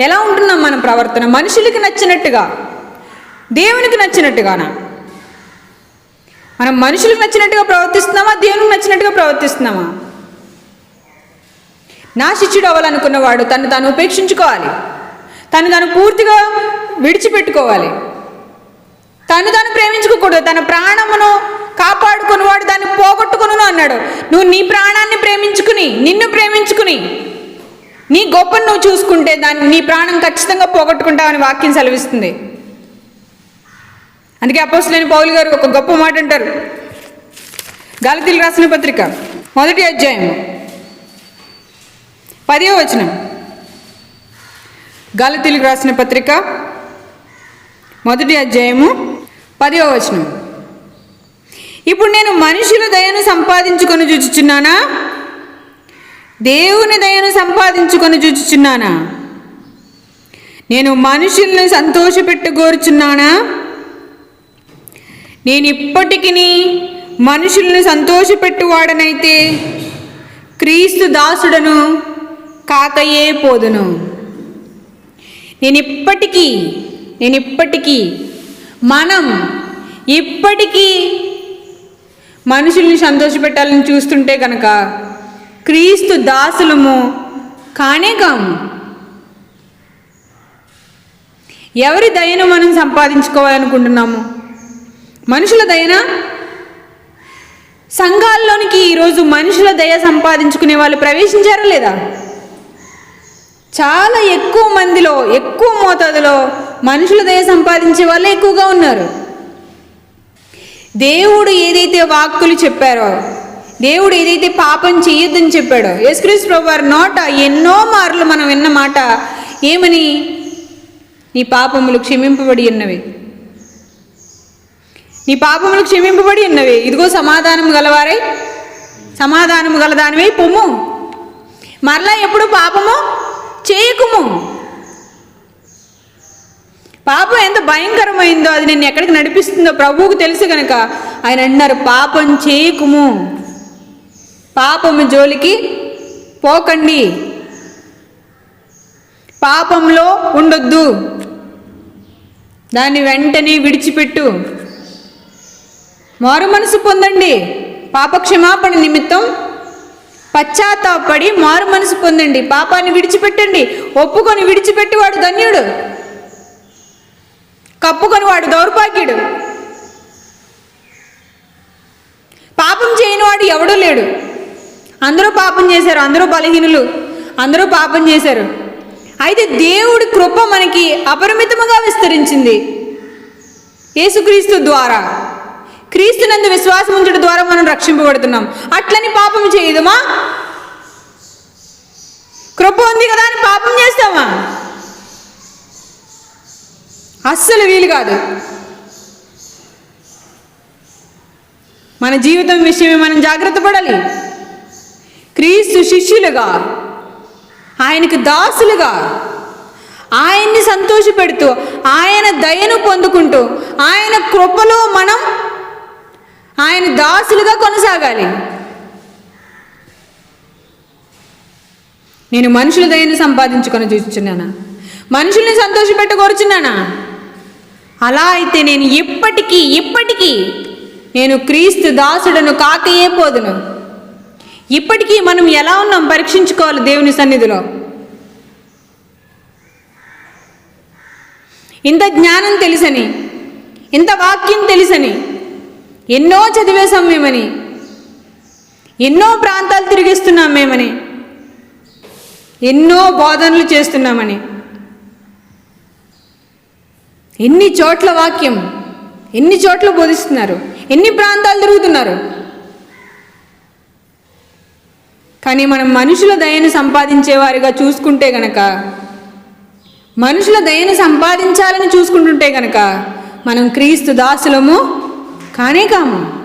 ఎలా ఉంటున్నాం మన ప్రవర్తన? మనుషులకి నచ్చినట్టుగా దేవునికి నచ్చినట్టుగానా? మనం మనుషులకు నచ్చినట్టుగా ప్రవర్తిస్తున్నామా? దేవునికి నచ్చినట్టుగా ప్రవర్తిస్తున్నామా? నా శిష్యుడు అవ్వాలనుకున్నవాడు తను తాను ఉపేక్షించుకోవాలి. తను తాను పూర్తిగా విడిచిపెట్టుకోవాలి. తను తాను ప్రేమించుకోకూడదు. తన ప్రాణమును కాపాడుకున్నవాడు దాన్ని పోగొట్టుకును అన్నాడు. నువ్వు నీ ప్రాణాన్ని ప్రేమించుకుని నిన్ను ప్రేమించుకుని నీ గొప్పను నువ్వు చూసుకుంటే దాన్ని నీ ప్రాణం ఖచ్చితంగా పోగొట్టుకుంటావని వాక్యం సెలవిస్తుంది. అందుకే అపోసులేని పౌలు గారు ఒక గొప్ప మాట అంటారు. గాలితీలు రాసిన పత్రిక మొదటి అధ్యాయం పదే వచనం. గాలితీలకు రాసిన పత్రిక మొదటి అధ్యాయము పదో వచనం. ఇప్పుడు నేను మనుషుల దయను సంపాదించుకొని చూచుచున్నానా? దేవుని దయను సంపాదించుకొని చూచుచున్నానా? నేను మనుషుల్ని సంతోషపెట్టుకోరుచున్నానా నేను ఇప్పటికీ మనుషుల్ని సంతోషపెట్టువాడనైతే క్రీస్తు దాసుడను కాకయే పోదును. నేను ఇప్పటికీ నేను ఇప్పటికీ మనం ఇప్పటికీ మనుషుల్ని సంతోషపెట్టాలని చూస్తుంటే కనుక క్రీస్తు దాసులము కానే కాము ఎవరి దయను మనం సంపాదించుకోవాలనుకుంటున్నాము? మనుషుల దయనా? సంఘాల్లోనికి ఈరోజు మనుషుల దయ సంపాదించుకునే వాళ్ళు ప్రవేశించారా లేదా? చాలా ఎక్కువ మందిలో ఎక్కువ మోతాదులో మనుషుల దయ సంపాదించే వాళ్ళే ఎక్కువగా ఉన్నారు. దేవుడు ఏదైతే వాక్కులు చెప్పారో దేవుడు ఏదైతే పాపం చేయొద్దని చెప్పాడో యేసుక్రీస్తు ప్రభువారి నోట ఎన్నో మార్లు మనం విన్న మాట ఏమని? నీ పాపములు క్షమింపబడి ఉన్నవి. నీ పాపములు క్షమింపబడి ఉన్నవి. ఇదిగో సమాధానం గలవారై సమాధానము గలదానివై పొమ్ము. మరలా ఎప్పుడు పాపము చేయకుము. పాపం ఎంత భయంకరమైందో అది నేను ఎక్కడికి నడిపిస్తుందో ప్రభువుకు తెలుసు కనుక ఆయన అన్నారు పాపం చేయకుము. పాపము జోలికి పోకండి. పాపంలో ఉండొద్దు. దాన్ని వెంటనే విడిచిపెట్టు. మారు మనసు పొందండి. పాపక్షమాపణ నిమిత్తం పశ్చాత్తాపడి మారు మనసు పొందండి. పాపాన్ని విడిచిపెట్టండి. ఒప్పుకొని విడిచిపెట్టి వాడు ధన్యుడు. కప్పుకొని వాడు దౌర్భాగ్యుడు. పాపం చేయని వాడు ఎవడూ లేడు. అందరూ పాపం చేశారు అందరూ బలహీనులు అందరూ పాపం చేశారు. అయితే దేవుడి కృప మనకి అపరిమితముగా విస్తరించింది. యేసుక్రీస్తు ద్వారా క్రీస్తునందు విశ్వాసం ఉంచడం ద్వారా మనం రక్షింపబడుతున్నాం. అట్లని పాపం చేయదుమా? కృప ఉంది కదా అని పాపం చేస్తామా? అస్సలు వీలు కాదు. మన జీవితం విషయమే మనం జాగ్రత్త పడాలి. క్రీస్తు శిష్యులుగా ఆయనకు దాసులుగా ఆయన్ని సంతోషపెడుతూ ఆయన దయను పొందుకుంటూ ఆయన కృపలో మనం ఆయన దాసులుగా కొనసాగాలి. నేను మనుషుల దయను సంపాదించుకొని చూస్తున్నానా? మనుషుల్ని సంతోషపెట్టగోరుచున్నానా? అలా అయితే నేను ఇప్పటికీ ఇప్పటికీ నేను క్రీస్తు దాసుడను కాకయే పోదును. ఇప్పటికీ మనం ఎలా ఉన్నాం పరీక్షించుకోవాలి దేవుని సన్నిధిలో? ఇంత జ్ఞానం తెలుసని ఇంత వాక్యం తెలుసని ఎన్నో చదివేశాం మేమని ఎన్నో ప్రాంతాలు తిరిగిస్తున్నాం మేమని ఎన్నో బోధనలు చేస్తున్నామని ఎన్ని చోట్ల వాక్యం ఎన్ని చోట్ల బోధిస్తున్నారు ఎన్ని ప్రాంతాలు తిరుగుతున్నారు కానీ మనం మనుషుల దయను సంపాదించేవారిగా చూసుకుంటే గనక మనుషుల దయను సంపాదించాలని చూసుకుంటుంటే గనక మనం క్రీస్తు దాసులము కానే కాము.